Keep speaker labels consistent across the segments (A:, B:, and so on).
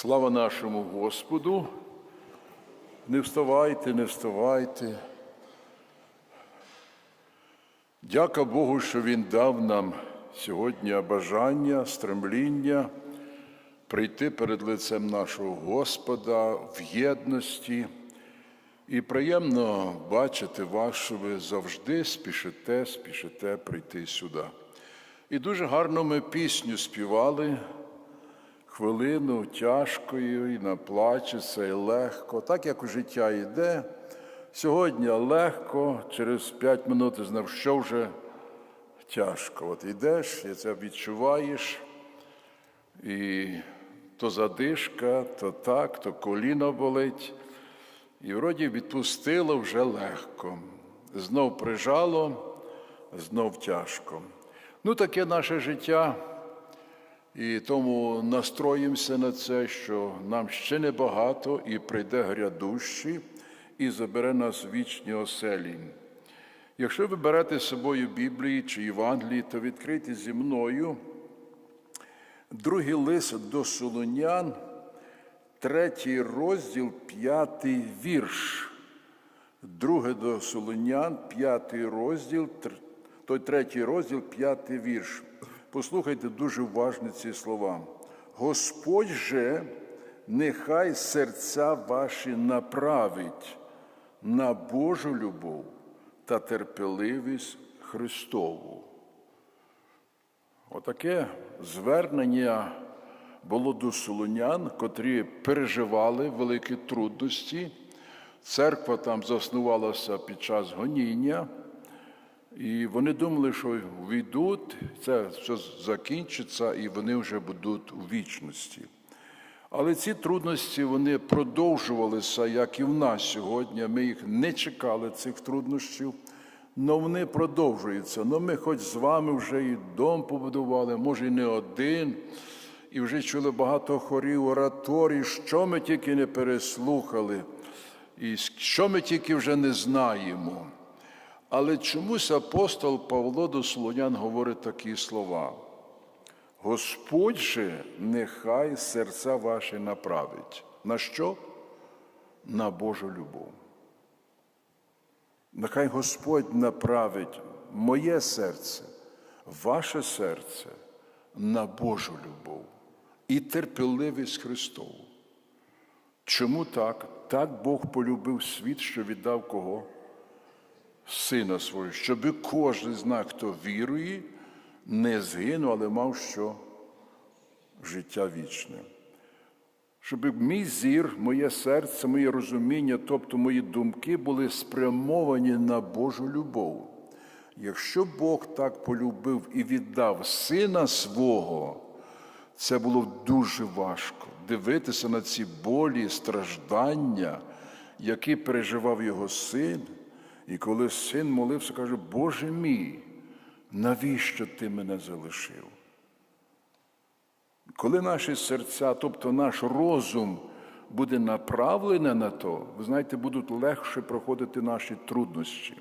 A: Слава нашому Господу. Не вставайте, не вставайте. Дяка Богу, що Він дав нам сьогодні бажання, стремління прийти перед лицем нашого Господа в єдності. І приємно бачити вас, що ви завжди спішите, спішите прийти сюди. І дуже гарно ми пісню співали хвилину тяжкою, і наплачеться, і легко. Так як у життя йде, сьогодні легко, через п'ять минут знав, що вже тяжко. От йдеш, і це відчуваєш, і то задишка, то так, то коліно болить. І вроді відпустило вже легко. Знов прижало, знов тяжко. Ну, таке наше життя. І тому настроїмося на це, що нам ще небагато і прийде грядущий і забере нас вічні оселі. Якщо ви берете з собою Біблії чи Євангелії, то відкрийте зі мною другий лист до Солонян, третій розділ, п'ятий вірш. Друге до Солонян, п'ятий розділ, той третій розділ, п'ятий вірш. Послухайте дуже уважно ці слова. Господь же нехай серця ваші направить на Божу любов та терпеливість Христову. Отаке звернення було до солонян, котрі переживали великі трудності. Церква там заснувалася під час гоніння. І вони думали, що війдуть, це все закінчиться, і вони вже будуть у вічності. Але ці трудності вони продовжувалися, як і в нас сьогодні. Ми їх не чекали, цих труднощів, але вони продовжуються. Ну ми хоч з вами вже і дом побудували, може, і не один, і вже чули багато хорів, ораторій, що ми тільки не переслухали, і що ми тільки вже не знаємо. Але чомусь апостол Павло до Солонян говорить такі слова. Господь же нехай серця ваші направить. На що? На Божу любов. Нехай Господь направить моє серце, ваше серце на Божу любов і терпеливість Христову. Чому так? Так Бог полюбив світ, що віддав кого? Сина свого, щоб кожен з нас, хто вірує, не згинув, але мав що життя вічне. Щоб мій зір, моє серце, моє розуміння, тобто мої думки, були спрямовані на Божу любов. Якщо Бог так полюбив і віддав сина свого, це було дуже важко дивитися на ці болі, страждання, які переживав його син. І коли син молився, каже, Боже мій, навіщо ти мене залишив? Коли наші серця, тобто наш розум буде направлений на то, ви знаєте, будуть легше проходити наші труднощі.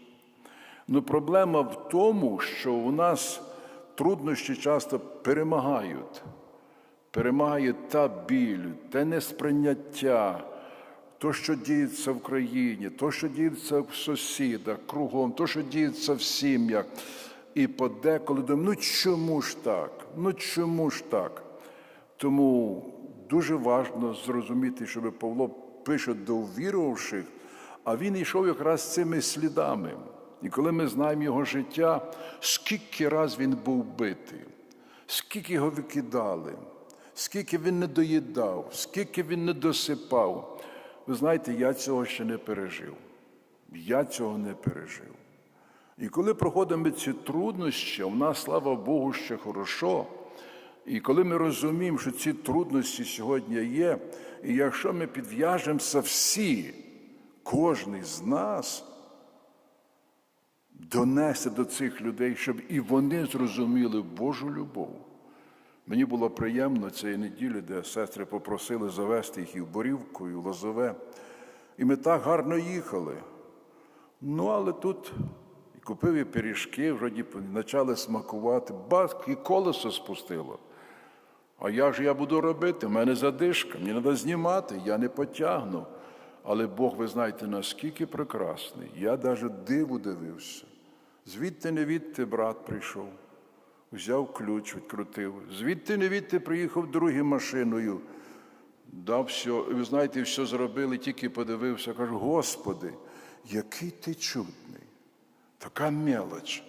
A: Ну проблема в тому, що у нас труднощі часто перемагають. Перемагає та біль, те несприйняття то, що діється в країні, то, що діється в сусідах, кругом, то, що діється в сім'ях. І подеколи думаю, ну чому ж так? Ну чому ж так? Тому дуже важливо зрозуміти, щоб Павло пише до вірувавших, а він йшов якраз цими слідами. І коли ми знаємо його життя, скільки раз він був битий, скільки його викидали, скільки він не доїдав, скільки він не досипав. Ви знаєте, я цього ще не пережив. Я цього не пережив. І коли проходимо ці труднощі, у нас, слава Богу, ще хорошо. І коли ми розуміємо, що ці трудності сьогодні є, і якщо ми підв'яжемося всі, кожен з нас, донести до цих людей, щоб і вони зрозуміли Божу любов. Мені було приємно цієї неділі, де сестри попросили завести їх і в Борівку, і в Лозове. І ми так гарно їхали. Ну, але тут купив і пиріжки, вроді почали смакувати, бак, і колесо спустило. А як же я буду робити? У мене задишка, мені треба знімати, я не потягну. Але Бог, ви знаєте, наскільки прекрасний. Я навіть диву дивився. Звідти не відти брат прийшов, взяв ключ, відкрутив. Звідти не відти приїхав другим машиною. Дав все, ви знаєте, все зробили, тільки подивився, кажу, Господи, який ти чудний, така мелоч,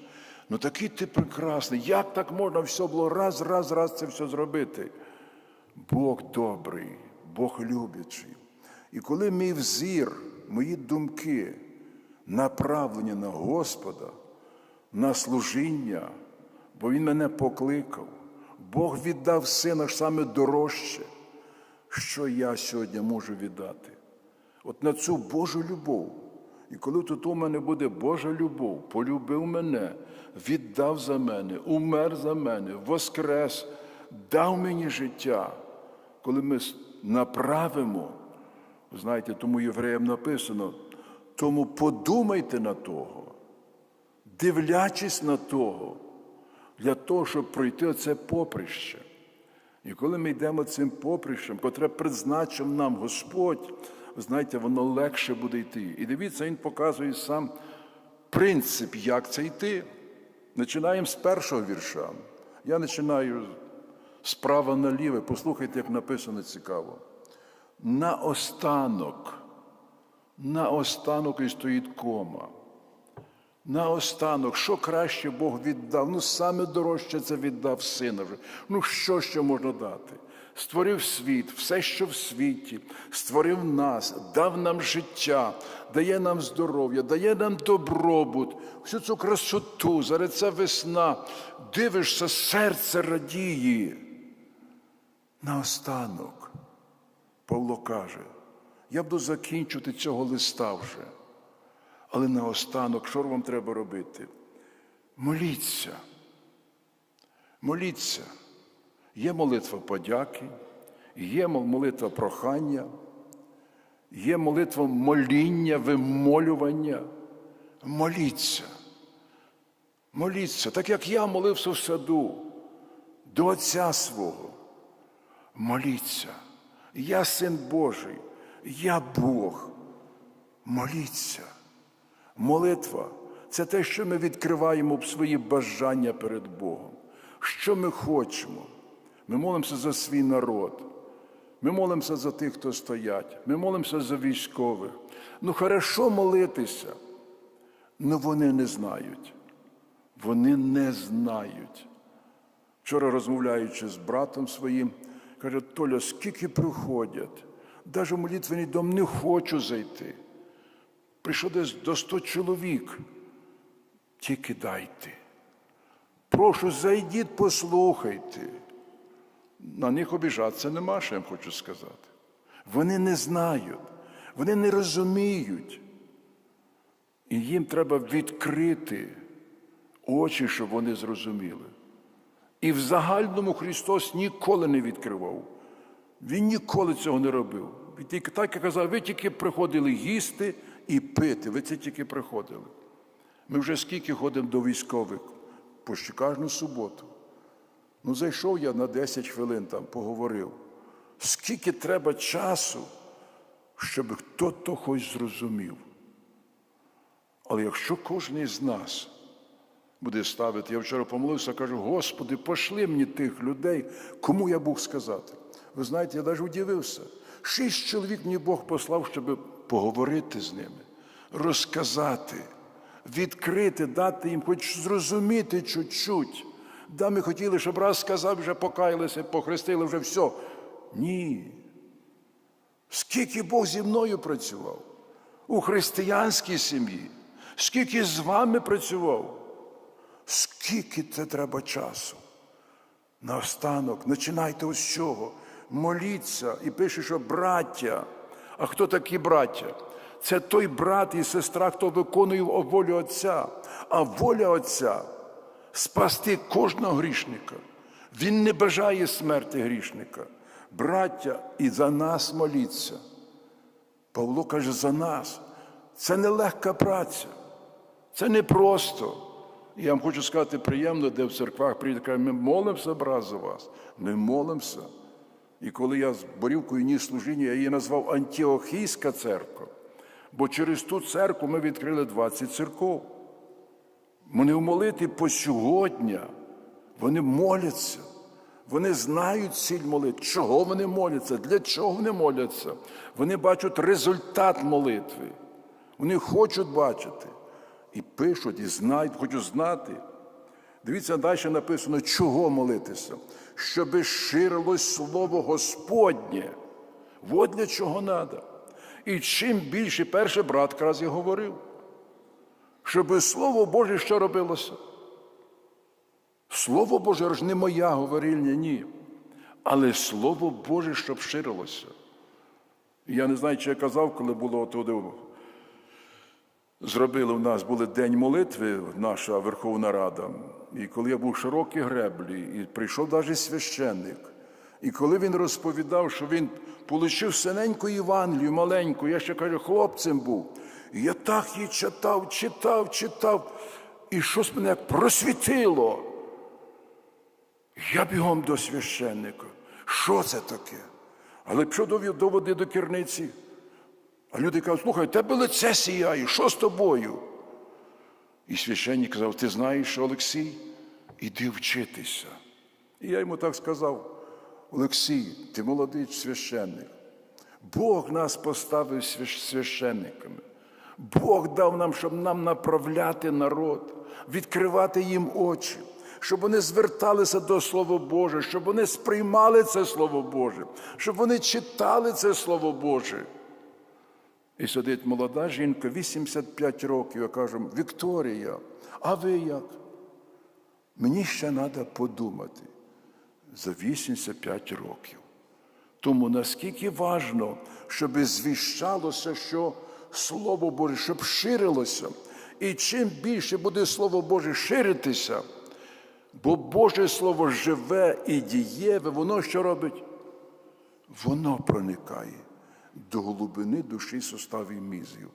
A: ну такий ти прекрасний. Як так можна все було раз, раз, раз це все зробити? Бог добрий, Бог любячий. І коли мій взір, мої думки направлені на Господа, на служіння, бо Він мене покликав, Бог віддав сина ж саме дорожче, що я сьогодні можу віддати. От на цю Божу любов. І коли тут у мене буде Божа любов, полюбив мене, віддав за мене, умер за мене, воскрес, дав мені життя, коли ми направимо, знаєте, тому євреям написано, тому подумайте на того, дивлячись на того, для того, щоб пройти оце поприще. І коли ми йдемо цим поприщем, котре призначив нам Господь, знаєте, воно легше буде йти. І дивіться, Він показує сам принцип, як це йти. Починаємо з першого вірша. Я починаю справа наліве. Послухайте, як написано цікаво. На останок, на останок і стоїть кома. На останок, що краще Бог віддав? Ну, саме дорожче це віддав сина вже. Ну, що ще можна дати? Створив світ, все, що в світі, створив нас, дав нам життя, дає нам здоров'я, дає нам добробут, всю цю красоту, зараз це весна. Дивишся, серце радіє. Наостанок, Павло каже, я буду закінчувати цього листа вже. Але наостанок, що вам треба робити? Моліться. Моліться. Є молитва подяки, є молитва прохання, є молитва моління, вимолювання. Моліться. Моліться, так як я молився в саду до Отця свого. Моліться. Я син Божий, я Бог. Моліться. Молитва це те, що ми відкриваємо в свої бажання перед Богом. Що ми хочемо? Ми молимося за свій народ. Ми молимося за тих, хто стоять. Ми молимося за військових. Ну, хорошо молитися, але вони не знають. Вони не знають. Вчора, розмовляючи з братом своїм, каже, Толя, скільки приходять, навіть в молитвений дом не хочу зайти. Прийшов десь до 100 чоловік. Тільки дайте. Прошу, зайдіть, послухайте. На них обіжатися нема, що я їм хочу сказати. Вони не знають, вони не розуміють. І їм треба відкрити очі, щоб вони зрозуміли. І в загальному Христос ніколи не відкривав. Він ніколи цього не робив. Він тільки так як казав, ви тільки приходили їсти і пити. Ви це тільки приходили. Ми вже скільки ходимо до військових, почти кожну суботу. Ну, зайшов я на 10 хвилин там, поговорив. Скільки треба часу, щоб хто-то хоч зрозумів. Але якщо кожен з нас буде ставити, я вчора помолився, кажу, Господи, пошли мені тих людей, кому я Бог сказати. Ви знаєте, я навіть удивився. Шість чоловік мені Бог послав, щоб поговорити з ними, розказати, відкрити, дати їм, хоч зрозуміти чуть-чуть. Да, ми хотіли, щоб раз сказав, вже покаялися, похрестили, вже все. Ні. Скільки Бог зі мною працював у християнській сім'ї, скільки з вами працював, скільки це треба часу. Наостанок, починайте з чого. Моліться і пише, що браття. А хто такі браття? Це той брат і сестра, хто виконує волю Отця. А воля Отця спасти кожного грішника. Він не бажає смерті грішника. Браття, і за нас моліться. Павло каже, за нас. Це не легка праця. Це не просто. Я вам хочу сказати приємно, де в церквах приїде, каже, ми молимося, брат, за вас. Ми молимося. І коли я з борівкою ніс служіння, я її назвав Антіохійська церква. Бо через ту церкву ми відкрили 20 церков. Вони в молитві по сьогодні. Вони моляться. Вони знають ціль молитви. Чого вони моляться? Для чого вони моляться? Вони бачать результат молитви. Вони хочуть бачити. І пишуть, і знають, хочуть знати. Дивіться, далі написано, чого молитися, щоби ширилось слово Господнє. От для чого треба. І чим більше, перший брат якраз і говорив, щоби Слово Боже що робилося? Слово Боже ж не моя говорильня, ні. Але Слово Боже, щоб ширилося. Я не знаю, чи я казав, коли було туди. Зробили в нас були День молитви, наша Верховна Рада. І коли я був в широкій греблі, і прийшов навіть священник. І коли він розповідав, що він отримав синеньку Євангелію, маленьку, я ще кажу, хлопцем був. І я так її читав, читав, читав, і щось мене просвітило. Я бігом до священника. Що це таке? Але пішов до води до керниці. А люди кажуть, слухай, тебе лице сіяє, що з тобою? І священник казав, ти знаєш, Олексій, іди вчитися. І я йому так сказав: Олексій, ти молодий священник. Бог нас поставив священниками. Бог дав нам, щоб нам направляти народ, відкривати їм очі, щоб вони зверталися до Слова Боже, щоб вони сприймали це Слово Боже, щоб вони читали це Слово Боже. І сидить молода жінка, 85 років, я кажу, Вікторія, а ви як? Мені ще треба подумати за 85 років. Тому наскільки важно, щоб звіщалося, що Слово Боже, щоб ширилося. І чим більше буде Слово Боже ширитися, бо Боже Слово живе і дієве, воно що робить? Воно проникає до глибини душі суставів мізів.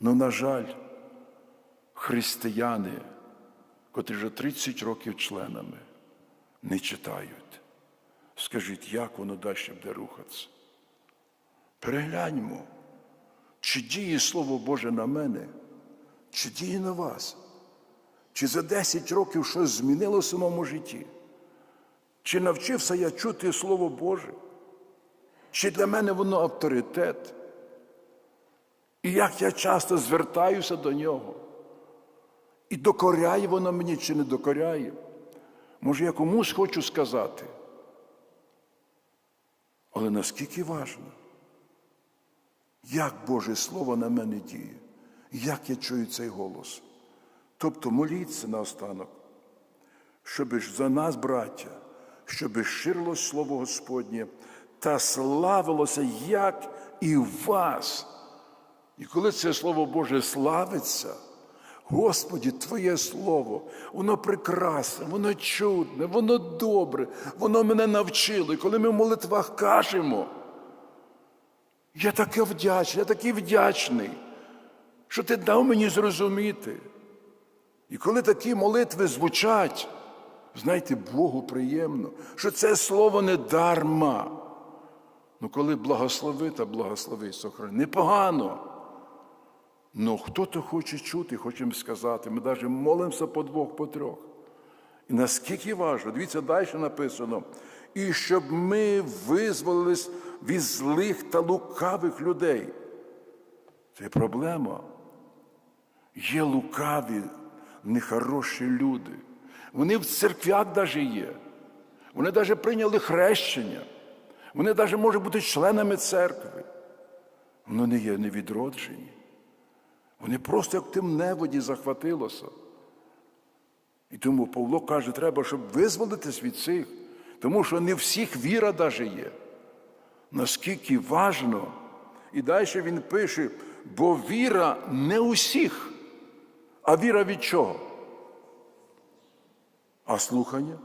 A: Ну, на жаль, християни, котрі вже 30 років членами, не читають. Скажіть, як воно далі буде рухатися? Перегляньмо, чи діє Слово Боже на мене, чи діє на вас? Чи за 10 років щось змінилося в моєму житті? Чи навчився я чути Слово Боже? Чи для мене воно авторитет? І як я часто звертаюся до нього? І докоряє воно мені чи не докоряє? Може, я комусь хочу сказати. Але наскільки важно, як Боже Слово на мене діє, як я чую цей голос. Тобто моліться наостанок, щоб за нас, браття, щоб ширилось Слово Господнє та славилося, як і вас. І коли це Слово Боже славиться, Господі, Твоє Слово, воно прекрасне, воно чудне, воно добре, воно мене навчило. І коли ми в молитвах кажемо, я таке вдячний, я такий вдячний, що ти дав мені зрозуміти. І коли такі молитви звучать, знаєте, Богу приємно, що це слово не дарма. Ну, коли благослови та благослови сохрани, непогано. Ну, хто-то хоче чути, хочемо сказати. Ми навіть молимося по двох, по трьох. І наскільки важливо, дивіться, далі написано, і щоб ми визволились від злих та лукавих людей. Це проблема. Є лукаві, нехороші люди. Вони в церквях навіть є. Вони навіть прийняли хрещення. Вони навіть можуть бути членами церкви. Вони не є невідроджені. Вони просто як в темневоді захватилося. І тому Павло каже, треба, щоб визволитись від цих, тому що не всіх віра навіть є. Наскільки важно. І далі він пише, бо віра не усіх, а віра від чого? А слухання?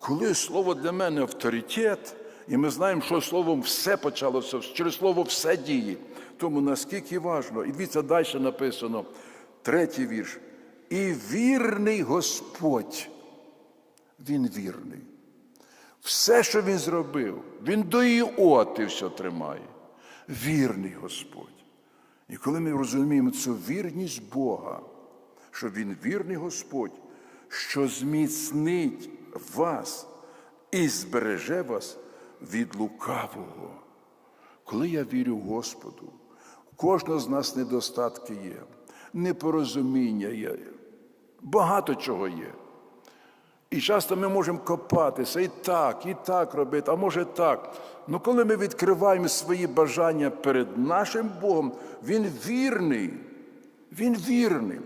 A: Коли слово для мене авторитет, і ми знаємо, що словом все почалося, через слово все діє. Тому наскільки важно, і дивіться, далі написано, третій вірш. І вірний Господь. Він вірний. Все, що він зробив, він до іоти все тримає. Вірний Господь. І коли ми розуміємо цю вірність Бога, що Він вірний Господь, що зміцнить вас і збереже вас від лукавого. Коли я вірю Господу, кожного з нас недостатки є, непорозуміння є, багато чого є. І часто ми можемо копатися і так, і так робити, а може так. Ну коли ми відкриваємо свої бажання перед нашим Богом, Він вірний. Він вірний.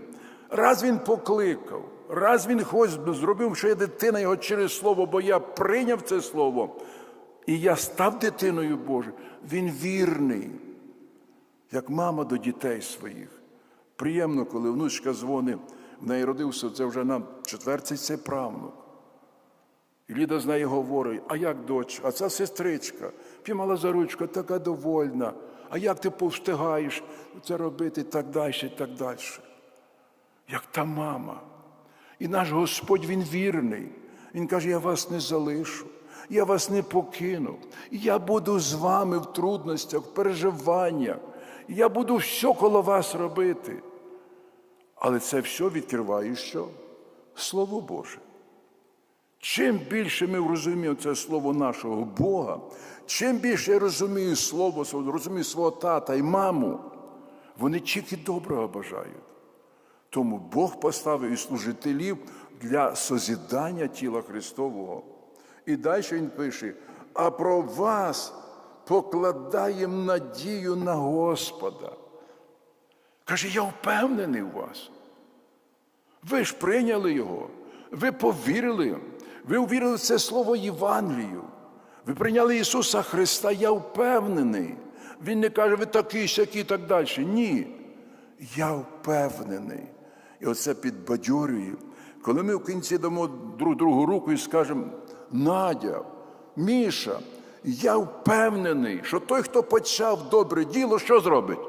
A: Раз він покликав, раз він хоч зробив, що я дитина його через слово, бо я прийняв це слово, і я став дитиною Божою. Він вірний, як мама до дітей своїх. Приємно, коли внучка дзвонить, в неї родився, це вже нам четвертий це правнук. І Ліда з нею говорить, а як дочь, а ця сестричка, піймала за ручку, така довольна. А як ти повстигаєш це робити і так далі, і так далі. Як та мама. І наш Господь Він вірний. Він каже, я вас не залишу, я вас не покину. Я буду з вами в трудностях, в переживаннях. Я буду все коло вас робити. Але це все відкриває що? Слово Боже. Чим більше ми розуміємо це слово нашого Бога, чим більше я розумію слово, розумію свого тата і маму, вони тільки доброго бажають. Тому Бог поставив і служителів для созідання тіла Христового. І далі Він пише: а про вас покладаємо надію на Господа. Каже, я впевнений у вас. Ви ж прийняли Його, ви повірили, ви увірили в це слово Євангелію. Ви прийняли Ісуса Христа, я впевнений. Він не каже, ви такий, сякий і так далі. Ні. Я впевнений. І оце підбадьорює. Коли ми в кінці дамо друг другу руку і скажемо, Надя, Міша, я впевнений, що той, хто почав добре діло, що зробить?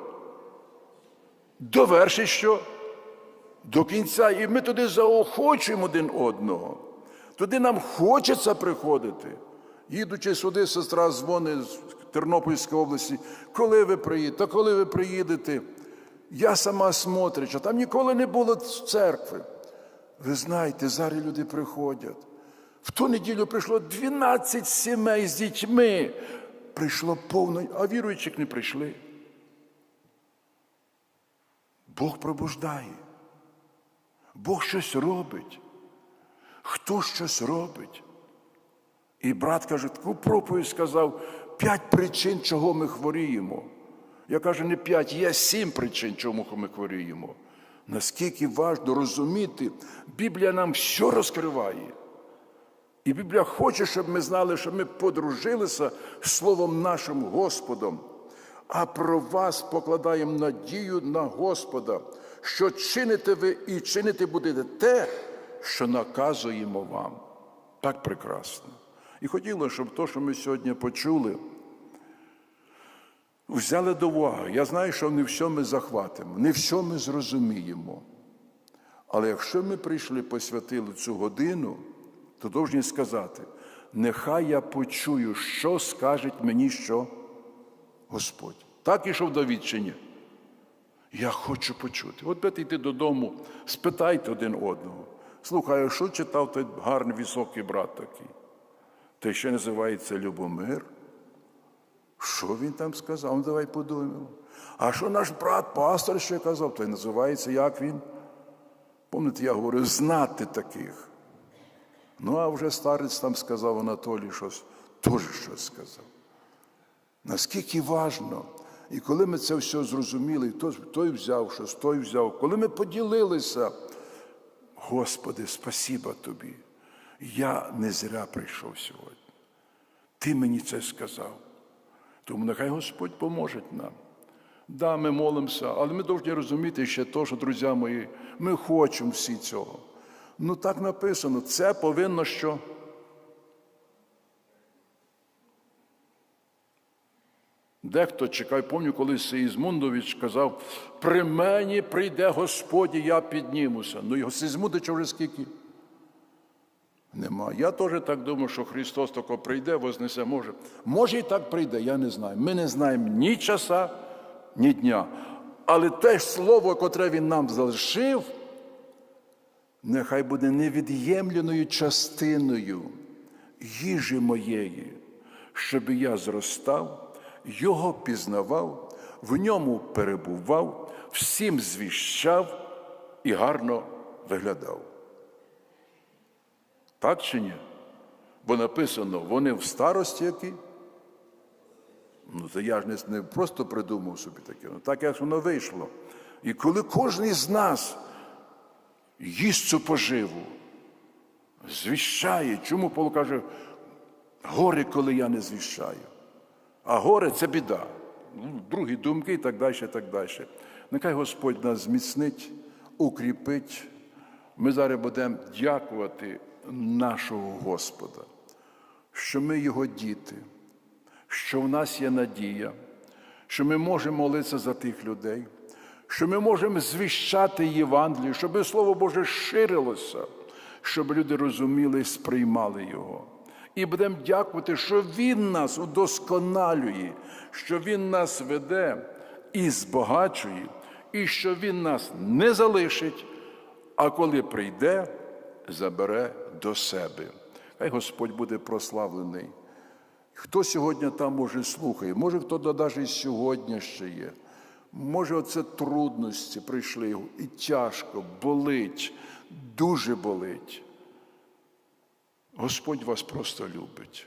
A: Довершить що? До кінця. І ми туди заохочуємо один одного. Туди нам хочеться приходити. Їдучи сюди, сестра дзвонить з Тернопільської області, коли ви приїдете, коли ви приїдете. Я сама смотрича, там ніколи не було церкви. Ви знаєте, зараз люди приходять. В ту неділю прийшло 12 сімей з дітьми. Прийшло повно, а віруючих не прийшли. Бог пробуждає. Бог щось робить. Хто щось робить? І брат каже, таку проповідь сказав, п'ять причин, чого ми хворіємо. Я кажу, не п'ять, є сім причин, чому ми хворіємо. Наскільки важливо розуміти, Біблія нам все розкриває. І Біблія хоче, щоб ми знали, що ми подружилися Словом нашим Господом, а про вас покладаємо надію на Господа, що чините ви і чинити будете те, що наказуємо вам. Так прекрасно. І хотілося, щоб те, що ми сьогодні почули, взяли до уваги. Я знаю, що не все ми захватимо, не все ми зрозуміємо. Але якщо ми прийшли, посвятили цю годину, то повинні сказати, нехай я почую, що скаже мені що Господь. Так ішов Давід чи ні? Я хочу почути. От будете йти додому, спитайте один одного. Слухай, а що читав той гарний високий брат такий? Той ще називається Любомир. Що він там сказав? Ну, давай подумаємо. А що наш брат, пастор ще казав, той називається як він? Пам'ятаєте, я говорю, знати таких. Ну, а вже старець там сказав Анатолій щось, теж щось сказав. Наскільки важно, і коли ми це все зрозуміли, той, той взяв щось, той взяв, коли ми поділилися, Господи, спасіба тобі. Я не зря прийшов сьогодні. Ти мені це сказав. Тому нехай Господь поможе нам. Да, ми молимося, але ми повинні розуміти ще те, що, друзі мої, ми хочемо всі цього. Ну так написано, це повинно що? Дехто чекає, пам'ятаю, коли Сеїзмундович казав, при мені прийде Господь, і я піднімуся. Ну його Сеїзмундича вже скільки? Нема. Я теж так думаю, що Христос тако прийде, вознесе, може. Може і так прийде, я не знаю. Ми не знаємо ні часа, ні дня. Але те ж слово, котре Він нам залишив, нехай буде невід'ємленою частиною їжі моєї, щоб я зростав, його пізнавав, в ньому перебував, всім звіщав і гарно виглядав. Так чи ні? Бо написано, вони в старості які? Ну, це я ж не, просто придумав собі таке, ну так як воно вийшло. І коли кожен з нас їсть цю поживу, звіщає, чому Павло каже, горе, коли я не звіщаю. А горе це біда. Ну, Другі думки і так далі, і так далі. Нехай Господь нас зміцнить, укріпить. Ми зараз будемо дякувати нашого Господа, що ми Його діти, що в нас є надія, що ми можемо молитися за тих людей, що ми можемо звіщати Євангелію, щоб Слово Боже ширилося, щоб люди розуміли і сприймали Його. І будемо дякувати, що Він нас удосконалює, що Він нас веде і збагачує, і що Він нас не залишить, а коли прийде, забере до себе. Хай Господь буде прославлений. Хто сьогодні там може слухає, може хто навіть сьогодні ще є. Може, оце трудності прийшли і тяжко, болить, дуже болить. Господь вас просто любить.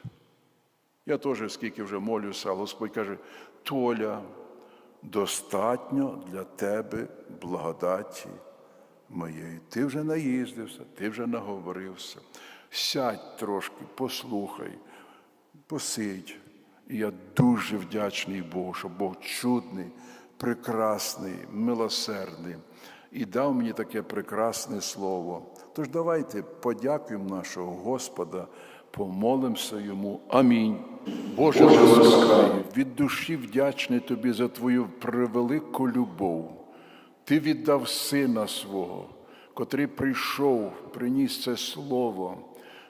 A: Я теж скільки вже молюся, Господь каже, Толя, достатньо для тебе благодаті моєї. Ти вже наїздився, ти вже наговорився. Сядь трошки, послухай, посидь. І я дуже вдячний Богу, що Бог чудний, прекрасний, милосердний і дав мені таке прекрасне слово. Тож давайте подякуємо нашого Господа, помолимося йому. Амінь. Боже Господи, від душі вдячний тобі за твою превелику любов. Ти віддав сина свого, котрий прийшов, приніс це слово.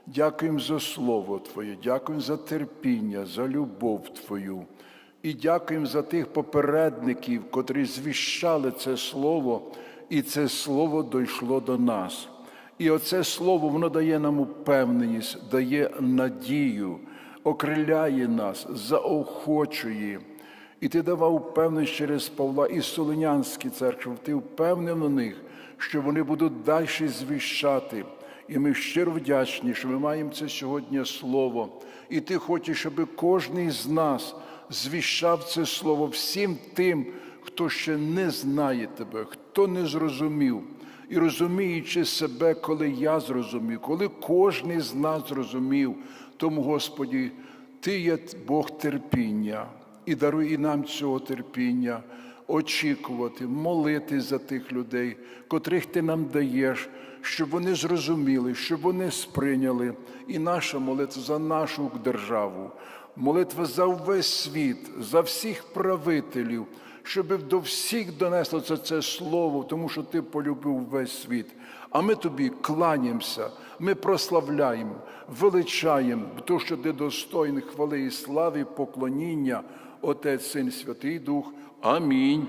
A: Дякуємо за слово Твоє, дякуємо за терпіння, за любов Твою. І дякуємо за тих попередників, котрі звіщали це слово, і це слово дійшло до нас. І оце слово воно дає нам упевненість, дає надію, окриляє нас, заохочує. І ти давав впевненість через Павла і Солонянській церкви, ти впевнив на них, що вони будуть далі звіщати. І ми щиро вдячні, що ми маємо це сьогодні слово. І ти хочеш, щоб кожен з нас звіщав це слово всім тим, хто ще не знає тебе, хто не зрозумів. І розуміючи себе, коли я зрозумів, коли кожен з нас зрозумів, тому, Господі, Ти є Бог терпіння і даруй і нам цього терпіння, очікувати, молити за тих людей, котрих ти нам даєш, щоб вони зрозуміли, щоб вони сприйняли. І наша молитва за нашу державу, молитва за весь світ, за всіх правителів, щоб до всіх донесло це, це слово, тому що ти полюбив весь світ. А ми тобі кланяємося, ми прославляємо, величаємо, тому що ти достойний хвали і слави, поклоніння, Отець, Син, Святий Дух. Амінь.